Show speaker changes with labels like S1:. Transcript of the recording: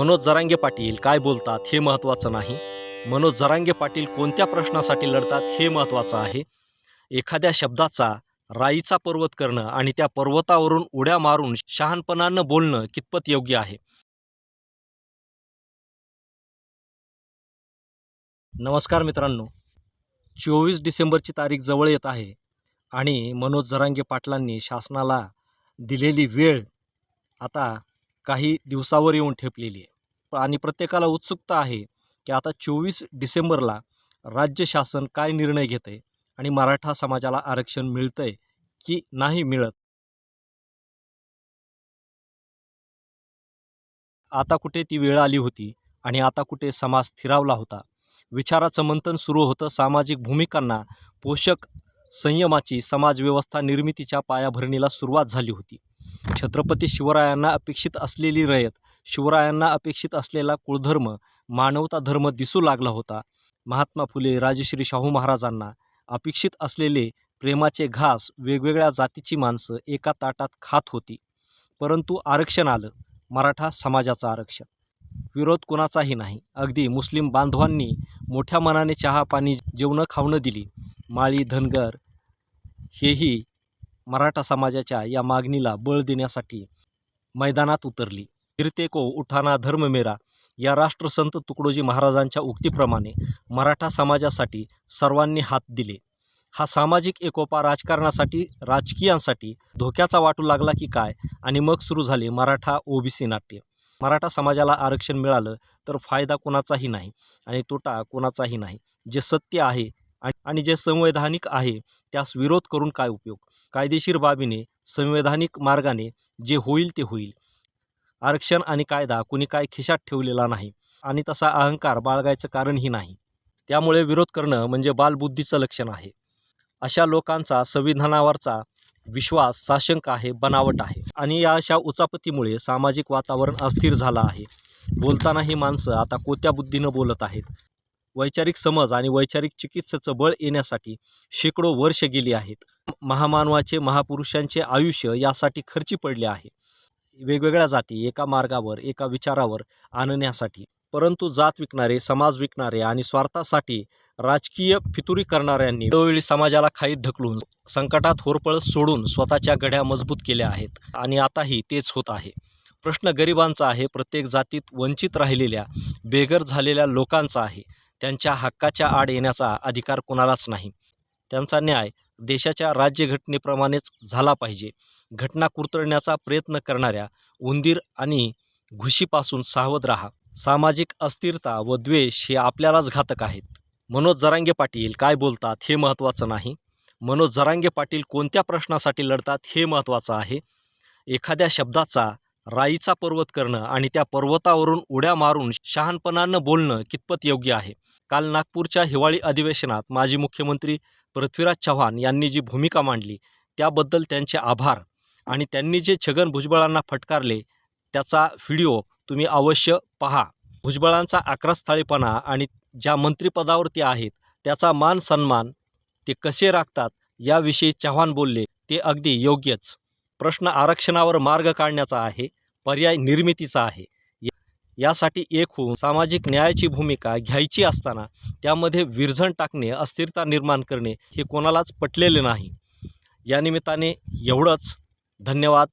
S1: मनोज जरांगे पाटील काय बोलतात हे महत्त्वाचं नाही. मनोज जरांगे पाटील कोणत्या प्रश्नासाठी लढतात हे महत्त्वाचं आहे. एखाद्या शब्दाचा राईचा पर्वत करणं आणि त्या पर्वतावरून उड्या मारून शहाणपणानं बोलणं कितपत योग्य आहे? नमस्कार मित्रांनो. चोवीस डिसेंबरची तारीख जवळ येत आहे आणि मनोज जरांगे पाटलांनी शासनाला दिलेली वेळ आता काही दिवसावर येऊन ठेपलेली आहे. आणि प्रत्येकाला उत्सुकता आहे की आता चोवीस डिसेंबरला राज्य शासन काय निर्णय घेतं आहे आणि मराठा समाजाला आरक्षण मिळतं आहे की नाही मिळत? आता कुठे ती वेळ आली होती आणि आता कुठे समाज स्थिरावला होता? विचाराचं मंथन सुरू होतं सामाजिक भूमिकांना. पोषक संयमाची समाजव्यवस्था निर्मितीच्या पायाभरणीला सुरुवात झाली होती. छत्रपती शिवरायांना अपेक्षित असलेली रयत शिवरायांना अपेक्षित असलेला कुळधर्म मानवता धर्म दिसू लागला होता. महात्मा फुले राजश्री शाहू महाराजांना अपेक्षित असलेले प्रेमाचे घास वेगवेगळ्या जातीची माणसं एका ताटात खात होती. परंतु आरक्षण आलं. मराठा समाजाचं आरक्षण. विरोध कोणाचाही नाही. अगदी मुस्लिम बांधवांनी मोठ्या मनाने चहा पाणी जेवणं खावणं दिली. माळी धनगर हेही मराठा समाजाच्या या मागणीला बळ देण्यासाठी मैदानात उतरली. फिरते को उठाना धर्म मेरा या राष्ट्रसंत तुकडोजी महाराजांच्या उक्तीप्रमाणे मराठा समाजासाठी सर्वांनी हात दिले. हा सामाजिक एकोपा राजकारणासाठी राजकीयांसाठी धोक्याचा वाटू लागला की काय आणि मग सुरू झाले मराठा ओबीसी नाट्य. मराठा समाजाला आरक्षण मिळालं तर फायदा कोणाचाही नाही आणि तोटा कोणाचाही नाही. जे सत्य आहे आणि- आणि जे संवैधानिक आहे त्यास विरोध करून काय उपयोग? कायदेशीर बाबीने संवैधानिक मार्गाने जे होईल ते होईल. आरक्षण आणि कायदा कुणी काय खिशात ठेवलेला नाही आणि तसा अहंकार बाळगायचं कारणही नाही. त्यामुळे विरोध करणं म्हणजे बालबुद्धीचं लक्षण आहे. अशा लोकांचा संविधानावरचा विश्वास साशंक आहे बनावट आहे आणि या अशा उचापतीमुळे सामाजिक वातावरण अस्थिर झालं आहे. बोलताना ही माणसं आता कोत्या बुद्धीनं बोलत आहेत? वैचारिक समज आणि वैचारिक चिकित्सेचं बळ येण्यासाठी शेकडो वर्ष गेली आहेत. महामानवाचे महापुरुषांचे आयुष्य यासाठी खर्ची पडले आहे. वेगवेगळ्या जाती एका मार्गावर एका विचारावर आणण्यासाठी. परंतु जात विकणारे समाज विकणारे आणि स्वार्थासाठी राजकीय फितुरी करणाऱ्यांनी वेळोवेळी समाजाला खाईत ढकलून संकटात होरपळ सोडून स्वतःच्या गड्या मजबूत केल्या आहेत आणि आताही तेच होत आहे. प्रश्न गरिबांचा आहे प्रत्येक जातीत वंचित राहिलेल्या बेघर झालेल्या लोकांचा आहे. त्यांच्या हक्काच्या आड येण्याचा अधिकार कोणालाच नाही. त्यांचा न्याय देशाच्या राज्यघटनेप्रमाणेच झाला पाहिजे. घटना कुरतडण्याचा प्रयत्न करणाऱ्या उंदीर आणि घुशीपासून सावध राहा. सामाजिक अस्थिरता व द्वेष हे आपल्यालाच घातक आहेत. मनोज जरांगे पाटील काय बोलतात हे महत्त्वाचं नाही. मनोज जरांगे पाटील कोणत्या प्रश्नासाठी लढतात हे महत्त्वाचं आहे. एखाद्या शब्दाचा राईचा पर्वत करणं आणि त्या पर्वतावरून उड्या मारून शहाणपणानं बोलणं कितपत योग्य आहे? काल नागपूरच्या हिवाळी अधिवेशनात माजी मुख्यमंत्री पृथ्वीराज चव्हाण यांनी जी भूमिका मांडली त्याबद्दल त्यांचे आभार. आणि त्यांनी जे छगन भुजबळांना फटकारले त्याचा व्हिडिओ तुम्ही अवश्य पहा. भुजबळांचा आक्रस्थाळीपणा आणि ज्या मंत्रिपदावर ते आहेत त्याचा मान सन्मान ते कसे राखतात याविषयी चव्हाण बोलले ते अगदी योग्यच. प्रश्न आरक्षणावर मार्ग काढण्याचा आहे पर्याय निर्मितीचा आहे. यासाठी एक होऊन सामाजिक न्यायाची भूमिका घ्यायची असताना त्यामध्ये विरझण टाकणे अस्थिरता निर्माण करणे हे कोणालाच पटलेले नाही. या निमित्ताने एवढंच. धन्यवाद.